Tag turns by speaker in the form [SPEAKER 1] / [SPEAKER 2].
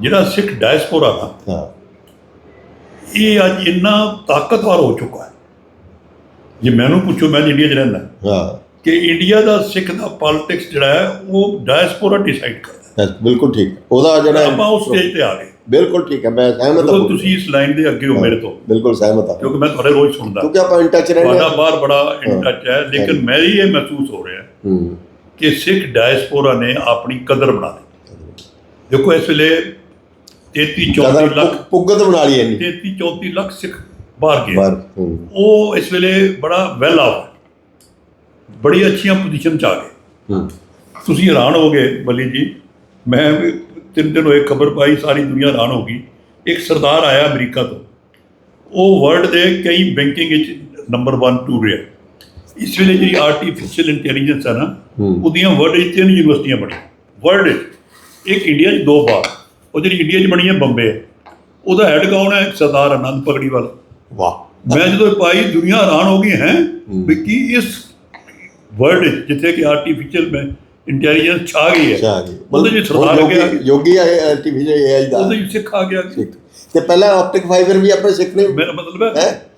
[SPEAKER 1] ਜਿਹੜਾ ਸਿੱਖ ਡਾਇਸਪੋਰਾ ਦਾ
[SPEAKER 2] ਹਾਂ।
[SPEAKER 1] ਇਹ ਅੱਜ ਇੰਨਾ ਤਾਕਤਵਰ ਹੋ ਚੁੱਕਾ ਹੈ। ਜੇ ਮੈਨੂੰ ਪੁੱਛੋ ਮੈਂ ਇੰਡੀਆ 'ਚ ਰਹਿੰਦਾ।
[SPEAKER 2] ਹਾਂ।
[SPEAKER 1] ਕਿ ਇੰਡੀਆ ਦਾ ਸਿੱਖ ਦਾ ਪੋਲਿਟਿਕਸ ਜਿਹੜਾ ਹੈ ਉਹ ਡਾਇਸਪੋਰਾ ਡਿਸਾਈਡ ਕਰਦਾ
[SPEAKER 2] that's ਬਿਲਕੁਲ ਠੀਕ। ਹੈ। ਉਹਦਾ
[SPEAKER 1] ਹੈ।
[SPEAKER 2] ਜਿਹੜਾ
[SPEAKER 1] ਆਪਾਂ ਉਸ ਸਟੇਜ ਤੇ ਆ ਗਏ।
[SPEAKER 2] ਬਿਲਕੁਲ ਠੀਕ ਹੈ ਮੈਂ ਸਹਿਮਤ ਹਾਂ।
[SPEAKER 1] ਤੁਸੀਂ ਇਸ ਲਾਈਨ ਦੇ ਅੱਗੇ ਹੋ ਮੇਰੇ ਤੋਂ
[SPEAKER 2] ਬਿਲਕੁਲ ਸਹਿਮਤ ਹਾਂ।
[SPEAKER 1] ਕਿਉਂਕਿ ਮੈਂ ਤੁਹਾਡੇ ਰੋਜ਼ ਸੁਣਦਾ।
[SPEAKER 2] ਕਿਉਂਕਿ ਆਪਾਂ ਇਨ ਟੱਚ ਰਹਿੰਦੇ ਹਾਂ।
[SPEAKER 1] ਬਾਹਰ ਬੜਾ ਇਨ ਟੱਚ ਹੈ ਲੇਕਿਨ ਮੇਰੀ ਇਹ ਮਹਿਸੂਸ ਹੋ ਰਿਹਾ
[SPEAKER 2] ਹੂੰ।
[SPEAKER 1] ਕਿ ਸਿੱਖ ਡਾਇਸਪੋਰਾ ਨੇ ਆਪਣੀ ਕਦਰ ਬਣਾ ਲਈ ਦੇਖੋ ਇਸ ਵੇਲੇ 33 34
[SPEAKER 2] ਕਦਰ
[SPEAKER 1] ਲੱਖ
[SPEAKER 2] ਪੁੱਗਤ ਬਣਾ ਲਈ ਇੰਨੀ
[SPEAKER 1] 33 34 ਲੱਖ ਸਿੱਖ ਬਾਹਰ ਗਏ।
[SPEAKER 2] ਹੂੰ।
[SPEAKER 1] ਉਹ ਇਸ ਵੇਲੇ ਬੜਾ ਵੈਲ ਆਫ ਬੜੀ ਅੱਛੀਆਂ ਪੋਜੀਸ਼ਨ ਚ ਆ ਗਏ।
[SPEAKER 2] ਹੂੰ।
[SPEAKER 1] ਤੁਸੀਂ ਹੈਰਾਨ ਹੋਗੇ ਬੱਲੀ ਜੀ ਮੈਂ ਵੀ ਤਿੰਨ ਦਿਨ ਹੋਏ ਖਬਰ ਪਾਈ ਸਾਰੀ ਦੁਨੀਆ ਹੈਰਾਨ ਹੋ ਗਈ। ਇੱਕ ਸਰਦਾਰ ਆਇਆ ਅਮਰੀਕਾ ਤੋਂ। ਉਹ ਵਰਲਡ ਦੇ ਕਈ ਬੈਂਕਿੰਗ ਵਿੱਚ ਨੰਬਰ 1 2 ਰਿਹਾ। ਇਸ ਵੇਲੇ ਜਿਹੜੀ ਆਰਟੀਫੀਸ਼ੀਅਲ ਇੰਟੈਲੀਜੈਂਸ ਹੈ ਨਾ
[SPEAKER 2] ਹੂੰ।
[SPEAKER 1] ਉਹਦੀਆਂ ਵਰਲਡ ਵਿੱਚ ਤਿੰਨ ਯੂਨੀਵਰਸਿਟੀਆਂ ਬਣੀਆਂ। ਵਰਲਡ ਵਿੱਚ ਇੱਕ ਇੰਡੀਆ 'ਚ ਦੋ ਬਾਰ ਉਹ ਜਿਹੜੀ ਇੰਡੀਆ 'ਚ ਬਣੀ ਹੈ ਬੰਬੇ। ਉਹਦਾ ਹੈੱਡ ਕੌਣ ਹੈ? ਸਰਦਾਰ ਆਨੰਦ ਪਗੜੀਵਾਲ।
[SPEAKER 2] ਵਾਹ।
[SPEAKER 1] ਮੈਂ ਜਦੋਂ ਪਾਈ ਦੁਨੀਆ ਹੈਰਾਨ ਹੋ ਗਈ ਹੈ ਵੀ ਕੀ ਇਸ ਵਰਲਡ ਜਿੱਥੇ ਕਿ ਆਰਟੀਫੀਸ਼ੀਅਲ ਮੈਂ ਇੰਟੈਲੀਜੈਂਸ ਛਾ ਗਈ ਹੈ
[SPEAKER 2] ਅੱਛਾ ਜੀ
[SPEAKER 1] ਸਰਦਾਰ ਗਿਆ।
[SPEAKER 2] ਯੋਗੀ ਆਏ ਆਰਟੀਫੀਸ਼ੀਅਲ ਏਆਈ ਦਾ।
[SPEAKER 1] ਉਹਦੇ ਸਿੱਖ ਆ ਗਿਆ।
[SPEAKER 2] ਤੇ ਪਹਿਲਾਂ ਆਪਟਿਕ ਫਾਈਬਰ ਵੀ ਆਪਣੇ ਸਿੱਖ ਨੇ।
[SPEAKER 1] ਮੇਰਾ ਮਤਲਬ
[SPEAKER 2] ਹੈ?